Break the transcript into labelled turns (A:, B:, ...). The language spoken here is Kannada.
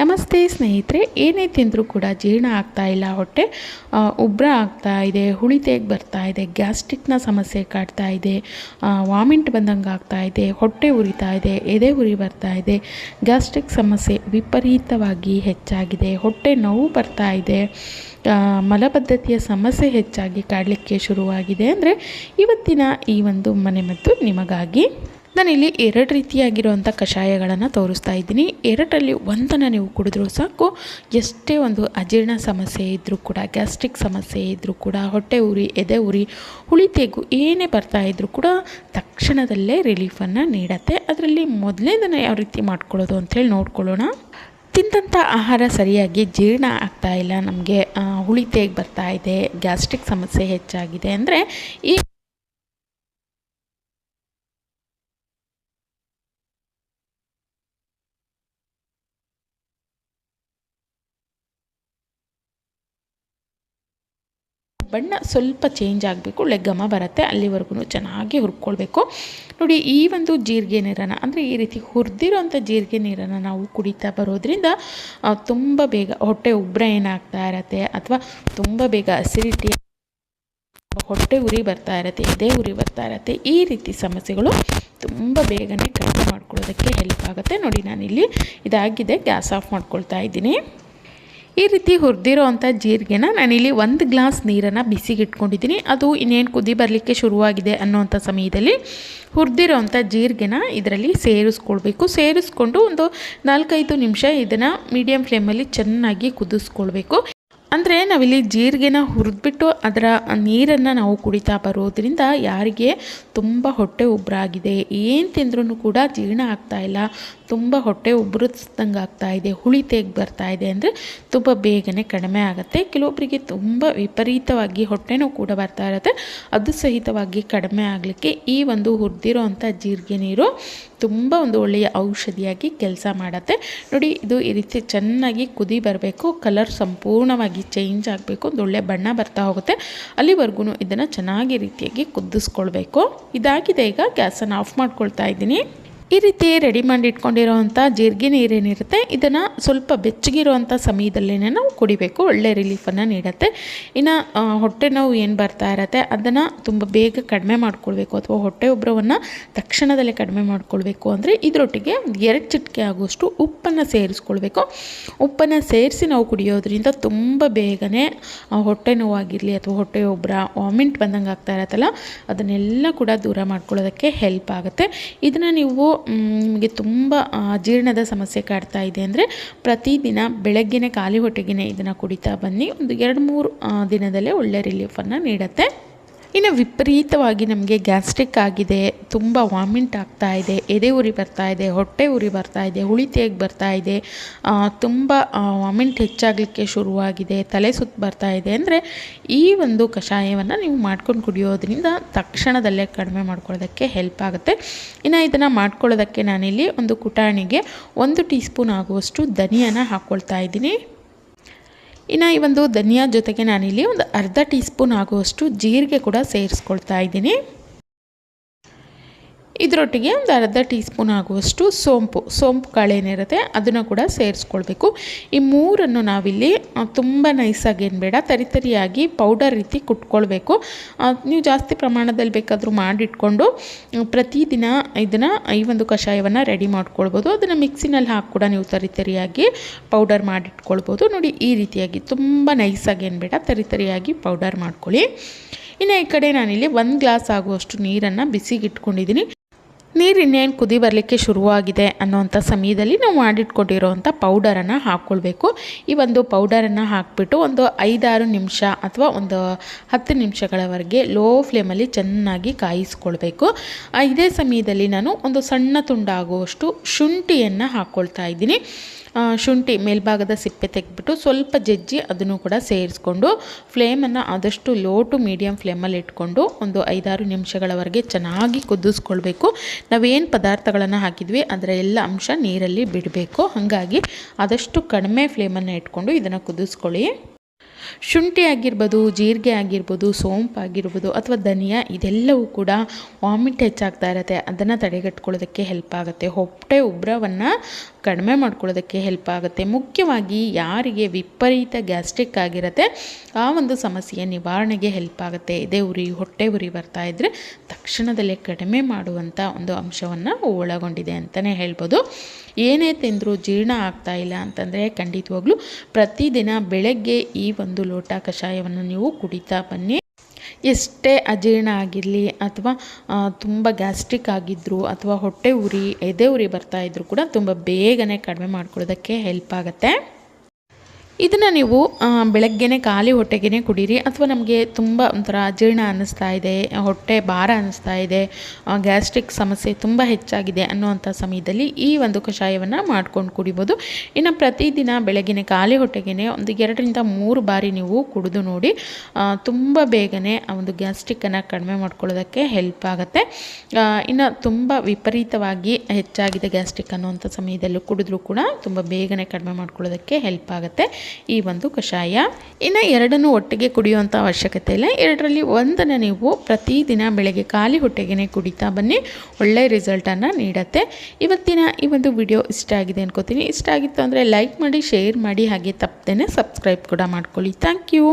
A: ನಮಸ್ತೆ ಸ್ನೇಹಿತರೆ ಏನೇ ತಿಂದರೂ ಕೂಡ ಜೀರ್ಣ ಆಗ್ತಾ ಇಲ್ಲ ಹೊಟ್ಟೆ. ಉಬ್ಬರ ಆಗ್ತಾ ಇದೆ ಹುಳಿತೇಗ್ ಬರ್ತಾ ಇದೆ, ಗ್ಯಾಸ್ಟ್ರಿಕ್ನ ಸಮಸ್ಯೆ ಕಾಡ್ತಾ ಇದೆ ವಾಮಿಂಟ್ ಬಂದಂಗೆ ಆಗ್ತಾ ಇದೆ, ಹೊಟ್ಟೆ ಉರಿತಾ ಇದೆ, ಎದೆ ಉರಿ ಬರ್ತಾ ಇದೆ. ಗ್ಯಾಸ್ಟ್ರಿಕ್ ಸಮಸ್ಯೆ ವಿಪರೀತವಾಗಿ ಹೆಚ್ಚಾಗಿದೆ, ಹೊಟ್ಟೆ ನೋವು ಬರ್ತಾ ಇದೆ. ಮಲಬದ್ಧತೆಯ ಸಮಸ್ಯೆ ಹೆಚ್ಚಾಗಿ ಕಾಡಲಿಕ್ಕೆ ಶುರುವಾಗಿದೆ. ಅಂದರೆ ಇವತ್ತಿನ ಈ ಒಂದು ಮನೆಮದ್ದು ನಿಮಗಾಗಿ ನಾನಿಲ್ಲಿ ಎರಡು ರೀತಿಯಾಗಿರುವಂಥ ಕಷಾಯಗಳನ್ನು ತೋರಿಸ್ತಾ ಇದ್ದೀನಿ. ಎರಡರಲ್ಲಿ ಒಂದನ್ನು ನೀವು ಕುಡಿದ್ರೂ ಸಾಕು. ಎಷ್ಟೇ ಒಂದು ಅಜೀರ್ಣ ಸಮಸ್ಯೆ ಇದ್ದರೂ ಕೂಡ, ಗ್ಯಾಸ್ಟ್ರಿಕ್ ಸಮಸ್ಯೆ ಇದ್ದರೂ ಕೂಡ, ಹೊಟ್ಟೆ ಉರಿ, ಎದೆ ಉರಿ ಹುಳಿತೆಗು ಏನೇ ಬರ್ತಾ ಇದ್ದರೂ ಕೂಡ ತಕ್ಷಣದಲ್ಲೇ ರಿಲೀಫನ್ನು ನೀಡತ್ತೆ. ಅದರಲ್ಲಿ ಮೊದಲನೇದನ್ನು ಯಾವ ರೀತಿ ಮಾಡ್ಕೊಳ್ಳೋದು ಅಂಥೇಳಿ ನೋಡ್ಕೊಳ್ಳೋಣ. ತಿಂದಂಥ ಆಹಾರ ಸರಿಯಾಗಿ ಜೀರ್ಣ ಆಗ್ತಾ ಇಲ್ಲ. ನಮಗೆ ಹುಳಿತೆಗೆ ಬರ್ತಾ ಇದೆ, ಗ್ಯಾಸ್ಟ್ರಿಕ್ ಸಮಸ್ಯೆ ಹೆಚ್ಚಾಗಿದೆ. ಅಂದರೆ ಈ ಬಣ್ಣ ಸ್ವಲ್ಪ ಚೇಂಜ್ ಆಗಬೇಕು ಒಳ್ಳೆ ಘಮ ಬರುತ್ತೆ ಅಲ್ಲಿವರೆಗೂ ಚೆನ್ನಾಗಿ ಹುರ್ಕೊಳ್ಬೇಕು. ನೋಡಿ, ಈ ಒಂದು ಜೀರಿಗೆ ನೀರನ್ನು, ಅಂದರೆ ಈ ರೀತಿ ಹುರಿದಿರೋಂಥ ಜೀರಿಗೆ ನೀರನ್ನು ನಾವು ಕುಡಿತಾ ಬರೋದ್ರಿಂದ ತುಂಬ ಬೇಗ ಹೊಟ್ಟೆ ಉಬ್ಬರ ಏನಾಗ್ತಾ ಇರತ್ತೆ, ಅಥವಾ ತುಂಬ ಬೇಗ ಅಸಿಡಿಟಿ ಹೊಟ್ಟೆ ಉರಿ ಬರ್ತಾ ಇರತ್ತೆ, ಎದೆ ಉರಿ ಬರ್ತಾ ಇರತ್ತೆ, ಈ ರೀತಿ ಸಮಸ್ಯೆಗಳು ತುಂಬ ಬೇಗನೆ ಕಡಿಮೆ ಮಾಡ್ಕೊಳ್ಳೋದಕ್ಕೆ ಹೆಲ್ಪ್ ಆಗುತ್ತೆ. ನೋಡಿ, ನಾನಿಲ್ಲಿ ಇದಾಗಿದೆ, ಗ್ಯಾಸ್ ಆಫ್ ಮಾಡ್ಕೊಳ್ತಾ ಇದ್ದೀನಿ. ಈ ರೀತಿ ಹುರಿದಿರೋ ಅಂಥ ಜೀರಿಗೆನ ನಾನಿಲ್ಲಿ ಒಂದು ಗ್ಲಾಸ್ ನೀರನ್ನು ಬಿಸಿಗೆ ಇಟ್ಕೊಂಡಿದ್ದೀನಿ ಅದು ಇನ್ನೇನು ಕುದಿ ಬರಲಿಕ್ಕೆ ಶುರುವಾಗಿದೆ ಅನ್ನೋವಂಥ ಸಮಯದಲ್ಲಿ ಹುರಿದಿರೋ ಅಂಥ ಜೀರಿಗೆನ ಇದರಲ್ಲಿ ಸೇರಿಸ್ಕೊಳ್ಬೇಕು. ಸೇರಿಸ್ಕೊಂಡು ಒಂದು ನಾಲ್ಕೈದು ನಿಮಿಷ ಇದನ್ನು ಮೀಡಿಯಮ್ ಫ್ಲೇಮಲ್ಲಿ ಚೆನ್ನಾಗಿ ಕುದಿಸ್ಕೊಳ್ಬೇಕು. ಅಂದರೆ ನಾವಿಲ್ಲಿ ಜೀರಿಗೆನ ಹುರಿದ್ಬಿಟ್ಟು ಅದರ ನೀರನ್ನು ನಾವು ಕುಡಿತಾ ಬರೋದ್ರಿಂದ ಯಾರಿಗೆ ತುಂಬ ಹೊಟ್ಟೆ ಉಬ್ಬರಾಗಿದೆ ಏನು ತಿಂದ್ರೂ ಕೂಡ ಜೀರ್ಣ ಆಗ್ತಾ ಇಲ್ಲ. ತುಂಬ ಹೊಟ್ಟೆ ಉಬ್ಬರಿಸ್ದಂಗೆ ಆಗ್ತಾ ಇದೆ, ಹುಳಿ ತೇಗ್ ಬರ್ತಾ ಇದೆ ಅಂದರೆ ತುಂಬ ಬೇಗನೆ ಕಡಿಮೆ ಆಗುತ್ತೆ. ಕೆಲವೊಬ್ಬರಿಗೆ ತುಂಬ ವಿಪರೀತವಾಗಿ ಹೊಟ್ಟೆನೂ ಕೂಡ ಬರ್ತಾ ಇರುತ್ತೆ. ಅದು ಸಹಿತವಾಗಿ ಕಡಿಮೆ ಆಗಲಿಕ್ಕೆ ಈ ಒಂದು ಹುರಿದಿರೋ ಅಂಥ ಜೀರಿಗೆ ನೀರು ತುಂಬ ಒಂದು ಒಳ್ಳೆಯ ಔಷಧಿಯಾಗಿ ಕೆಲಸ ಮಾಡುತ್ತೆ. ನೋಡಿ, ಇದು ಈ ರೀತಿ ಚೆನ್ನಾಗಿ ಕುದಿ ಬರಬೇಕು, ಕಲರ್ ಸಂಪೂರ್ಣವಾಗಿ ಚೇಂಜ್ ಆಗಬೇಕು, ಒಂದು ಒಳ್ಳೆ ಬಣ್ಣ ಬರ್ತಾ ಹೋಗುತ್ತೆ. ಅಲ್ಲಿವರೆಗೂ ಇದನ್ನು ಚೆನ್ನಾಗಿ ರೀತಿಯಾಗಿ ಕುದಿಸ್ಕೊಳ್ಬೇಕು. ಇದಾಗಿದೆ ಈಗ, ಗ್ಯಾಸನ್ನು ಆಫ್ ಮಾಡ್ಕೊಳ್ತಾ ಇದ್ದೀನಿ. ಈ ರೀತಿ ರೆಡಿ ಮಾಡಿ ಇಟ್ಕೊಂಡಿರೋವಂಥ ಜೀರಿಗೆ ನೀರೇನಿರುತ್ತೆ, ಇದನ್ನು ಸ್ವಲ್ಪ ಬೆಚ್ಚಗಿರುವಂಥ ಸಮಯದಲ್ಲೇ ನಾವು ಕುಡಿಬೇಕು. ಒಳ್ಳೆ ರಿಲೀಫನ್ನು ನೀಡುತ್ತೆ. ಇನ್ನು ಹೊಟ್ಟೆ ನೋವು ಏನು ಬರ್ತಾ ಇರತ್ತೆ, ಅದನ್ನು ತುಂಬ ಬೇಗ ಕಡಿಮೆ ಮಾಡಿಕೊಳ್ಬೇಕು ಅಥವಾ ಹೊಟ್ಟೆ ಉಬ್ಬರವನ್ನು ತಕ್ಷಣದಲ್ಲೇ ಕಡಿಮೆ ಮಾಡಿಕೊಳ್ಬೇಕು ಅಂದರೆ ಇದರೊಟ್ಟಿಗೆ ಒಂದು ಎರಡು ಚಿಟಿಕೆ ಆಗುವಷ್ಟು ಉಪ್ಪನ್ನು ಸೇರಿಸ್ಕೊಳ್ಬೇಕು. ಉಪ್ಪನ್ನು ಸೇರಿಸಿ ನಾವು ಕುಡಿಯೋದ್ರಿಂದ ತುಂಬ ಬೇಗನೆ ಹೊಟ್ಟೆ ನೋವಾಗಿರಲಿ ಅಥವಾ ಹೊಟ್ಟೆ ಉಬ್ಬರ ವಾಮಿಂಟ್ ಬಂದಂಗೆ ಆಗ್ತಾ ಇರತ್ತಲ್ಲ, ಅದನ್ನೆಲ್ಲ ಕೂಡ ದೂರ ಮಾಡ್ಕೊಳ್ಳೋದಕ್ಕೆ ಹೆಲ್ಪ್ ಆಗುತ್ತೆ. ಇದನ್ನು ನೀವು ನಿಮಗೆ ತುಂಬ ಅಜೀರ್ಣದ ಜೀರ್ಣದ ಸಮಸ್ಯೆ ಕಾಡ್ತಾ ಇದೆ ಅಂದರೆ ಪ್ರತಿದಿನ ಬೆಳಗ್ಗೆನೇ ಖಾಲಿ ಹೊಟ್ಟೆಗೆ ಇದನ್ನು ಕುಡಿತಾ ಬನ್ನಿ. ಒಂದು ಎರಡು ಮೂರು ದಿನದಲ್ಲೇ ಒಳ್ಳೆ ರಿಲೀಫನ್ನು ನೀಡುತ್ತೆ. ಇನ್ನು ವಿಪರೀತವಾಗಿ ನಮಗೆ ಗ್ಯಾಸ್ಟ್ರಿಕ್ ಆಗಿದೆ, ತುಂಬ ವಾಮಿಂಟ್ ಆಗ್ತಾ ಇದೆ, ಎದೆ ಉರಿ ಬರ್ತಾ ಇದೆ, ಹೊಟ್ಟೆ ಉರಿ ಬರ್ತಾ ಇದೆ, ಹುಳಿ ತೇಗ್ ಬರ್ತಾ ಇದೆ ತುಂಬ ವಾಮಿಂಟ್ ಹೆಚ್ಚಾಗಲಿಕ್ಕೆ ಶುರುವಾಗಿದೆ, ತಲೆ ಸುತ್ತು ಬರ್ತಾ ಇದೆ. ಅಂದರೆ ಈ ಒಂದು ಕಷಾಯವನ್ನು ನೀವು ಮಾಡ್ಕೊಂಡು ಕುಡಿಯೋದ್ರಿಂದ ತಕ್ಷಣದಲ್ಲೇ ಕಡಿಮೆ ಮಾಡ್ಕೊಳ್ಳೋದಕ್ಕೆ ಹೆಲ್ಪ್ ಆಗುತ್ತೆ. ಇನ್ನು ಇದನ್ನು ಮಾಡ್ಕೊಳ್ಳೋದಕ್ಕೆ ನಾನಿಲ್ಲಿ ಒಂದು ಕುಟಾಣಿಗೆ ಒಂದು ಟೀ ಸ್ಪೂನ್ ಆಗುವಷ್ಟು ಧನಿಯಾನ ಹಾಕ್ಕೊಳ್ತಾ ಇದ್ದೀನಿ. ಇನ್ನು ಈ ಒಂದು ಧನಿಯಾ ಜೊತೆಗೆ ನಾನಿಲ್ಲಿ ಒಂದು ಅರ್ಧ ಟೀ ಸ್ಪೂನ್ ಆಗುವಷ್ಟು ಜೀರಿಗೆ ಕೂಡ ಸೇರಿಸ್ಕೊಳ್ತಾ ಇದ್ದೀನಿ. ಇದರೊಟ್ಟಿಗೆ ಒಂದು ಅರ್ಧ ಟೀ ಸ್ಪೂನ್ ಆಗುವಷ್ಟು ಸೋಂಪು ಸೋಂಪು ಕಾಳೇನಿರುತ್ತೆ ಅದನ್ನು ಕೂಡ ಸೇರಿಸ್ಕೊಳ್ಬೇಕು. ಈ ಮೂರನ್ನು ನಾವಿಲ್ಲಿ ತುಂಬ ನೈಸಾಗಿ ಏನು ಬೇಡ ತರಿತರಿಯಾಗಿ ಪೌಡರ್ ರೀತಿ ಕುಟ್ಕೊಳ್ಬೇಕು. ನೀವು ಜಾಸ್ತಿ ಪ್ರಮಾಣದಲ್ಲಿ ಬೇಕಾದರೂ ಮಾಡಿಟ್ಕೊಂಡು ಪ್ರತಿದಿನ ಇದನ್ನು ಈ ಒಂದು ಕಷಾಯವನ್ನು ರೆಡಿ ಮಾಡ್ಕೊಳ್ಬೋದು. ಅದನ್ನು ಮಿಕ್ಸಿನಲ್ಲಿ ಹಾಕಿ ಕೂಡ ನೀವು ತರಿತರಿಯಾಗಿ ಪೌಡರ್ ಮಾಡಿಟ್ಕೊಳ್ಬೋದು. ನೋಡಿ, ಈ ರೀತಿಯಾಗಿ ತುಂಬ ನೈಸಾಗಿ ಏನು ಬೇಡ ತರಿತರಿಯಾಗಿ ಪೌಡರ್ ಮಾಡ್ಕೊಳ್ಳಿ. ಇನ್ನು ಈ ಕಡೆ ನಾನಿಲ್ಲಿ ಒಂದು ಗ್ಲಾಸ್ ಆಗುವಷ್ಟು ನೀರನ್ನು ಬಿಸಿಗೆ ಇಟ್ಕೊಂಡಿದ್ದೀನಿ ನೀರು ಇನ್ನೇನು ಕುದಿ ಬರಲಿಕ್ಕೆ ಶುರುವಾಗಿದೆ ಅನ್ನೋವಂಥ ಸಮಯದಲ್ಲಿ ನಾವು ಮಾಡಿಟ್ಕೊಂಡಿರೋವಂಥ ಪೌಡರನ್ನು ಹಾಕ್ಕೊಳ್ಬೇಕು. ಈ ಒಂದು ಪೌಡರನ್ನು ಹಾಕಿಬಿಟ್ಟು ಒಂದು ಐದಾರು ನಿಮಿಷ ಅಥವಾ ಒಂದು ಹತ್ತು ನಿಮಿಷಗಳವರೆಗೆ ಲೋ ಫ್ಲೇಮಲ್ಲಿ ಚೆನ್ನಾಗಿ ಕಾಯಿಸ್ಕೊಳ್ಬೇಕು. ಇದೇ ಸಮಯದಲ್ಲಿ ನಾನು ಒಂದು ಸಣ್ಣ ತುಂಡಾಗುವಷ್ಟು ಶುಂಠಿಯನ್ನು ಹಾಕ್ಕೊಳ್ತಾ ಇದ್ದೀನಿ. ಶುಂಠಿ ಮೇಲ್ಭಾಗದ ಸಿಪ್ಪೆ ತೆಗೆದ್ಬಿಟ್ಟು ಸ್ವಲ್ಪ ಜಜ್ಜಿ ಅದನ್ನು ಕೂಡ ಸೇರಿಸ್ಕೊಂಡು ಫ್ಲೇಮನ್ನು ಆದಷ್ಟು ಲೋ ಟು ಮೀಡಿಯಮ್ ಫ್ಲೇಮಲ್ಲಿ ಇಟ್ಕೊಂಡು ಒಂದು ಐದಾರು ನಿಮಿಷಗಳವರೆಗೆ ಚೆನ್ನಾಗಿ ಕುದಿಸ್ಕೊಳ್ಬೇಕು. ನಾವೇನು ಪದಾರ್ಥಗಳನ್ನು ಹಾಕಿದ್ವಿ, ಅದರ ಎಲ್ಲ ಅಂಶ ನೀರಲ್ಲಿ ಬಿಡಬೇಕು. ಹಾಗಾಗಿ ಆದಷ್ಟು ಕಡಿಮೆ ಫ್ಲೇಮನ್ನು ಇಟ್ಕೊಂಡು ಇದನ್ನು ಕುದಿಸ್ಕೊಳ್ಳಿ. ಶುಂಠಿ ಆಗಿರ್ಬೋದು, ಜೀರಿಗೆ ಆಗಿರ್ಬೋದು, ಸೋಂಪು ಆಗಿರ್ಬೋದು ಅಥವಾ ಧನಿಯಾ, ಇದೆಲ್ಲವೂ ಕೂಡ ವಾಮಿಟ್ ಹೆಚ್ಚಾಗ್ತಾ ಇರುತ್ತೆ. ಅದನ್ನು ತಡೆಗಟ್ಕೊಳ್ಳೋದಕ್ಕೆ ಹೆಲ್ಪ್ ಆಗುತ್ತೆ. ಹೊಟ್ಟೆ ಉಬ್ರವನ್ನು ಕಡಿಮೆ ಮಾಡ್ಕೊಳ್ಳೋದಕ್ಕೆ ಹೆಲ್ಪ್ ಆಗುತ್ತೆ. ಮುಖ್ಯವಾಗಿ ಯಾರಿಗೆ ವಿಪರೀತ ಗ್ಯಾಸ್ಟ್ರಿಕ್ ಆಗಿರುತ್ತೆ, ಆ ಒಂದು ಸಮಸ್ಯೆಯ ನಿವಾರಣೆಗೆ ಹೆಲ್ಪ್ ಆಗುತ್ತೆ. ಇದೇ ಉರಿ, ಹೊಟ್ಟೆ ಉರಿ ಬರ್ತಾ ಇದ್ದರೆ ತಕ್ಷಣದಲ್ಲೇ ಕಡಿಮೆ ಮಾಡುವಂಥ ಒಂದು ಅಂಶವನ್ನು ಒಳಗೊಂಡಿದೆ ಅಂತಲೇ ಹೇಳ್ಬೋದು. ಏನೇ ತಿಂದರೂ ಜೀರ್ಣ ಆಗ್ತಾ ಇಲ್ಲ ಅಂತಂದರೆ ಖಂಡಿತವಾಗ್ಲೂ ಪ್ರತಿದಿನ ಬೆಳಗ್ಗೆ ಈ ಒಂದು ಲೋಟ ಕಷಾಯವನ್ನು ನೀವು ಕುಡಿತಾ ಬನ್ನಿ. ಎಷ್ಟೇ ಅಜೀರ್ಣ ಆಗಿರಲಿ ಅಥವಾ ತುಂಬ ಗ್ಯಾಸ್ಟ್ರಿಕ್ ಆಗಿದ್ದರು ಅಥವಾ ಹೊಟ್ಟೆ ಉರಿ, ಎದೆ ಉರಿ ಬರ್ತಾ ಇದ್ದರೂ ಕೂಡ ತುಂಬ ಬೇಗನೆ ಕಡಿಮೆ ಮಾಡ್ಕೊಳ್ಳೋದಕ್ಕೆ ಹೆಲ್ಪ್ ಆಗುತ್ತೆ. ಇದನ್ನು ನೀವು ಬೆಳಗ್ಗೆನೇ ಖಾಲಿ ಹೊಟ್ಟೆಗೆ ಕುಡೀರಿ. ಅಥವಾ ನಮಗೆ ತುಂಬ ಒಂಥರ ಅಜೀರ್ಣ ಅನ್ನಿಸ್ತಾ ಇದೆ, ಹೊಟ್ಟೆ ಭಾರ ಅನ್ನಿಸ್ತಾ ಇದೆ ಗ್ಯಾಸ್ಟ್ರಿಕ್ ಸಮಸ್ಯೆ ತುಂಬ ಹೆಚ್ಚಾಗಿದೆ ಅನ್ನುವಂಥ ಸಮಯದಲ್ಲಿ ಈ ಒಂದು ಕಷಾಯವನ್ನು ಮಾಡ್ಕೊಂಡು ಕುಡಿಬೋದು. ಇನ್ನು ಪ್ರತಿದಿನ ಬೆಳಗ್ಗೆ ಖಾಲಿ ಹೊಟ್ಟೆಗೆ ಒಂದು ಎರಡರಿಂದ ಮೂರು ಬಾರಿ ನೀವು ಕುಡಿದು ನೋಡಿ ತುಂಬ ಬೇಗನೆ ಒಂದು ಗ್ಯಾಸ್ಟ್ರಿಕ್ಕನ್ನು ಕಡಿಮೆ ಮಾಡ್ಕೊಳ್ಳೋದಕ್ಕೆ ಹೆಲ್ಪ್ ಆಗುತ್ತೆ. ಇನ್ನು ತುಂಬ ವಿಪರೀತವಾಗಿ ಹೆಚ್ಚಾಗಿದೆ ಗ್ಯಾಸ್ಟ್ರಿಕ್ ಅನ್ನುವಂಥ ಸಮಯದಲ್ಲೂ ಕುಡಿದ್ರೂ ಕೂಡ ತುಂಬ ಬೇಗನೆ ಕಡಿಮೆ ಮಾಡ್ಕೊಳ್ಳೋದಕ್ಕೆ ಹೆಲ್ಪ್ ಆಗುತ್ತೆ. ಈ ಒಂದು ಕಷಾಯ. ಇನ್ನು ಎರಡನ್ನು ಒಟ್ಟಿಗೆ ಕುಡಿಯುವಂಥ ಅವಶ್ಯಕತೆ ಇಲ್ಲ. ಎರಡರಲ್ಲಿ ಒಂದನ್ನು ನೀವು ಪ್ರತಿದಿನ ಬೆಳಗ್ಗೆ ಖಾಲಿ ಹೊಟ್ಟೆಗೆ ಕುಡಿತಾ ಬನ್ನಿ. ಒಳ್ಳೆಯ ರಿಸಲ್ಟನ್ನು ನೀಡುತ್ತೆ. ಇವತ್ತಿನ ಈ ಒಂದು ವಿಡಿಯೋ ಇಷ್ಟ ಆಗಿದೆ ಅನ್ಕೋತೀನಿ. ಇಷ್ಟ ಆಗಿತ್ತು ಅಂದರೆ ಲೈಕ್ ಮಾಡಿ, ಶೇರ್ ಮಾಡಿ, ಹಾಗೆ ತಪ್ಪದೇ ಸಬ್ಸ್ಕ್ರೈಬ್ ಕೂಡ ಮಾಡ್ಕೊಳ್ಳಿ. Thank you.